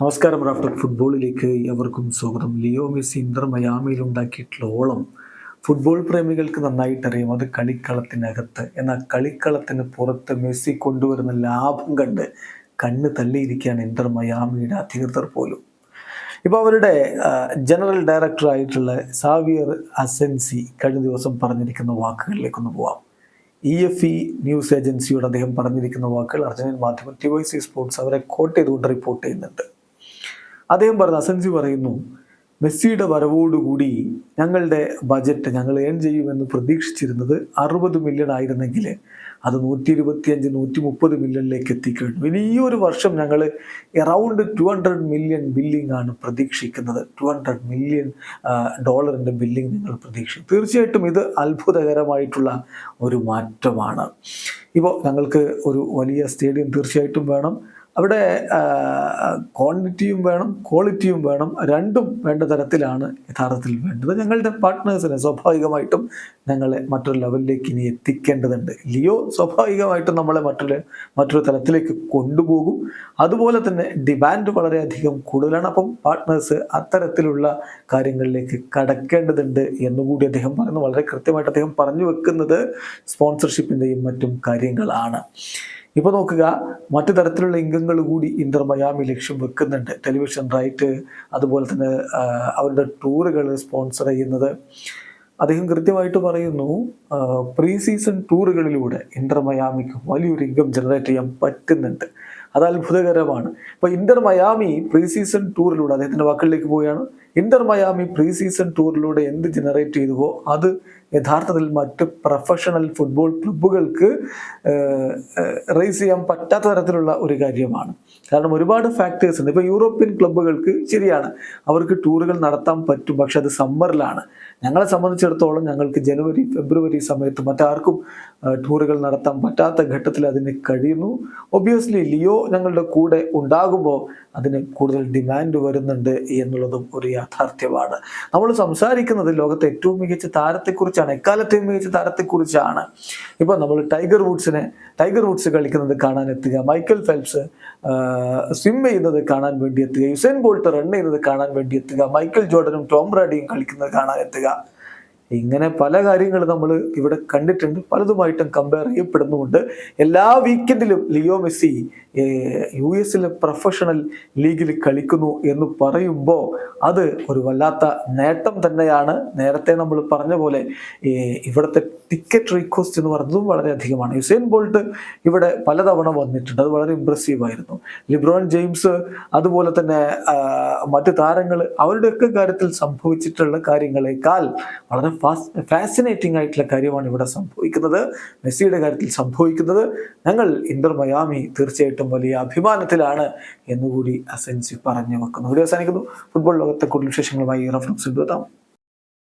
നമസ്കാരം റാഫ്റ്റർ ഫുട്ബോളിലേക്ക് എവർക്കും സ്വാഗതം. ലിയോ മെസ്സി ഇന്റർ മയാമിയിൽ ഉണ്ടാക്കിയിട്ടുള്ള ഓളം ഫുട്ബോൾ പ്രേമികൾക്ക് നന്നായിട്ടറിയും അത് കളിക്കളത്തിനകത്ത്. എന്നാൽ കളിക്കളത്തിന് പുറത്ത് മെസ്സി കൊണ്ടുവരുന്ന ലാഭം കണ്ട് കണ്ണ് തള്ളിയിരിക്കുകയാണ് ഇന്റർ മയാമിയുടെ അധികൃതർ പോലും. ഇപ്പോൾ അവരുടെ ജനറൽ ഡയറക്ടറായിട്ടുള്ള സാവിയർ അസെൻസി കഴിഞ്ഞ ദിവസം പറഞ്ഞിരിക്കുന്ന വാക്കുകളിലേക്കൊന്ന് പോവാം. ഇ എഫ് ഇ ന്യൂസ് ഏജൻസിയോട് അദ്ദേഹം പറഞ്ഞിരിക്കുന്ന വാക്കുകൾ അർജന്റീൻ മാധ്യമം ടി വൈ സി സ്പോർട്സ് അവരെ കോട്ട് ചെയ്തുകൊണ്ട് റിപ്പോർട്ട് ചെയ്യുന്നുണ്ട്. അദ്ദേഹം പറഞ്ഞു അസൻസി പറയുന്നു മെസ്സിയുടെ വരവോടുകൂടി ഞങ്ങളുടെ ബജറ്റ് ഞങ്ങൾ ഏൺ ചെയ്യുമെന്ന് പ്രതീക്ഷിച്ചിരുന്നത് അറുപത് മില്യൺ ആയിരുന്നെങ്കിൽ അത് നൂറ്റി ഇരുപത്തിയഞ്ച് നൂറ്റി മുപ്പത് മില്യണിലേക്ക് എത്തിക്കഴിഞ്ഞു. ഇനി ഈ ഒരു വർഷം ഞങ്ങൾ around two hundred million billing ആണ് പ്രതീക്ഷിക്കുന്നത്. ടു ഹൺഡ്രഡ് മില്യൺ ഡോളറിന്റെ ബില്ലിംഗ് നിങ്ങൾ പ്രതീക്ഷിക്കും തീർച്ചയായിട്ടും ഇത് അത്ഭുതകരമായിട്ടുള്ള ഒരു മാറ്റമാണ്. ഇപ്പോൾ ഞങ്ങൾക്ക് ഒരു വലിയ സ്റ്റേഡിയം തീർച്ചയായിട്ടും വേണം. അവിടെ ക്വാണ്ടിറ്റിയും വേണം ക്വാളിറ്റിയും വേണം. രണ്ടും വേണ്ട തരത്തിലാണ് യഥാർത്ഥത്തിൽ വേണ്ടത്. ഞങ്ങളുടെ പാർട്ട്നേഴ്സിനെ സ്വാഭാവികമായിട്ടും ഞങ്ങളെ മറ്റൊരു ലെവലിലേക്ക് ഇനി എത്തിക്കേണ്ടതുണ്ട്. ലിയോ സ്വാഭാവികമായിട്ടും നമ്മളെ മറ്റൊരു മറ്റൊരു തലത്തിലേക്ക് കൊണ്ടുപോകും. അതുപോലെ തന്നെ ഡിമാൻഡ് വളരെയധികം കൂടുതലാണ്. അപ്പം പാർട്ട്നേഴ്സ് അത്തരത്തിലുള്ള കാര്യങ്ങളിലേക്ക് കടക്കേണ്ടതുണ്ട് എന്നുകൂടി അദ്ദേഹം പറയുന്നു. വളരെ കൃത്യമായിട്ട് അദ്ദേഹം പറഞ്ഞു വെക്കുന്നത് സ്പോൺസർഷിപ്പിന്റെയും മറ്റും കാര്യങ്ങളാണ്. ഇപ്പോൾ നോക്കുക മറ്റു തരത്തിലുള്ള ഇംഗങ്ങൾ കൂടി ഇന്റർ മയാമി ലക്ഷ്യം വെക്കുന്നുണ്ട്. ടെലിവിഷൻ റൈറ്റ് അതുപോലെ തന്നെ അവരുടെ ടൂറുകൾ സ്പോൺസർ ചെയ്യുന്നത്. അദ്ദേഹം കൃത്യമായിട്ട് പറയുന്നു പ്രീ സീസൺ ടൂറുകളിലൂടെ ഇന്റർ മയാമിക്ക് വലിയൊരു ഇൻകം ജനറേറ്റ് ചെയ്യാൻ പറ്റുന്നുണ്ട്. അത് അത്ഭുതകരമാണ്. ഇപ്പോൾ ഇന്റർ മയാമി പ്രീ സീസൺ ടൂറിലൂടെ അദ്ദേഹത്തിന്റെ വാക്കുകളിലേക്ക് പോവുകയാണ്. ഇന്റർ മയാമി പ്രീ സീസൺ ടൂറിലൂടെ എന്ത് ജനറേറ്റ് ചെയ്തുവോ അത് യഥാർത്ഥത്തിൽ മറ്റ് പ്രൊഫഷണൽ ഫുട്ബോൾ ക്ലബ്ബുകൾക്ക് റേസ് ചെയ്യാൻ പറ്റാത്ത തരത്തിലുള്ള ഒരു കാര്യമാണ്. കാരണം ഒരുപാട് ഫാക്ടേഴ്സ് ഉണ്ട്. ഇപ്പോൾ യൂറോപ്യൻ ക്ലബ്ബുകൾക്ക് ശരിയാണ്. അവർക്ക് ടൂറുകൾ നടത്താൻ പറ്റും. പക്ഷെ അത് സമ്മറിലാണ് ഞങ്ങളെ സംബന്ധിച്ചിടത്തോളം ഞങ്ങൾക്ക് ജനുവരി ഫെബ്രുവരി സമയത്ത് മറ്റാർക്കും ടൂറുകൾ നടത്താൻ പറ്റാത്ത ഘട്ടത്തിൽ അതിന് കഴിയുന്നു. ഒബിയസ്ലി ലിയോ ഞങ്ങളുടെ കൂടെ ഉണ്ടാകുമ്പോൾ അതിന് കൂടുതൽ ഡിമാൻഡ് വരുന്നുണ്ട് എന്നുള്ളതും ഒരു യാഥാർത്ഥ്യമാണ്. നമ്മൾ സംസാരിക്കുന്നത് ലോകത്തെ ഏറ്റവും മികച്ച താരത്തെക്കുറിച്ചാണ് എക്കാലത്തെയും മികച്ച താരത്തെക്കുറിച്ചാണ്. ഇപ്പോൾ നമ്മൾ ടൈഗർ വുഡ്സിനെ ടൈഗർ വുഡ്സ് കളിക്കുന്നത് കാണാൻ എത്തുക മൈക്കൽ ഫെൽപ്സ് സ്വിം ചെയ്യുന്നത് കാണാൻ വേണ്ടി എത്തുക. യുസൈൻ ബോൾട്ട് റൺ ചെയ്യുന്നത് കാണാൻ വേണ്ടി എത്തുക. മൈക്കൽ ജോർഡനും ടോം ബ്രാഡിയും കളിക്കുന്നത് കാണാൻ എത്തുക. ഇങ്ങനെ പല കാര്യങ്ങൾ നമ്മൾ ഇവിടെ കണ്ടിട്ടുണ്ട്. പലതുമായിട്ടും കമ്പയർ ചെയ്യപ്പെടുന്നുമുണ്ട്. എല്ലാ വീക്കെൻഡിലും ലിയോ മെസ്സി യു എസിലെ പ്രൊഫഷണൽ ലീഗിൽ കളിക്കുന്നു എന്ന് പറയുമ്പോൾ അത് ഒരു വല്ലാത്ത നേട്ടം തന്നെയാണ്. നേരത്തെ നമ്മൾ പറഞ്ഞ പോലെ ഇവിടുത്തെ ടിക്കറ്റ് റീക്വസ്റ്റ് എന്ന് പറയുന്നതും വളരെയധികമാണ് യുസൈൻ ബോൾട്ട് ഇവിടെ പലതവണ വന്നിട്ടുണ്ട്. അത് വളരെ ഇമ്പ്രസീവ് ആയിരുന്നു. ലിബ്രോൺ ജെയിംസ് അതുപോലെ തന്നെ മറ്റ് താരങ്ങൾ അവരുടെയൊക്കെ കാര്യത്തിൽ സംഭവിച്ചിട്ടുള്ള കാര്യങ്ങളെക്കാൾ വളരെ ഫാസിനേറ്റിംഗ് ആയിട്ടുള്ള കാര്യമാണ് ഇവിടെ സംഭവിക്കുന്നത്. മെസ്സിയുടെ കാര്യത്തിൽ സംഭവിക്കുന്നത് ഞങ്ങൾ ഇന്റർ മയാമി തീർച്ചയായിട്ടും വലിയ അഭിമാനത്തിലാണ് എന്നുകൂടി അസെൻസി പറഞ്ഞു വെക്കുന്നു. ഇവിടെ അവസാനിക്കുന്നു. ഫുട്ബോൾ ലോകത്തെ കൂടുതൽ വിശേഷങ്ങളുമായി റഫറൻസ് എത്താം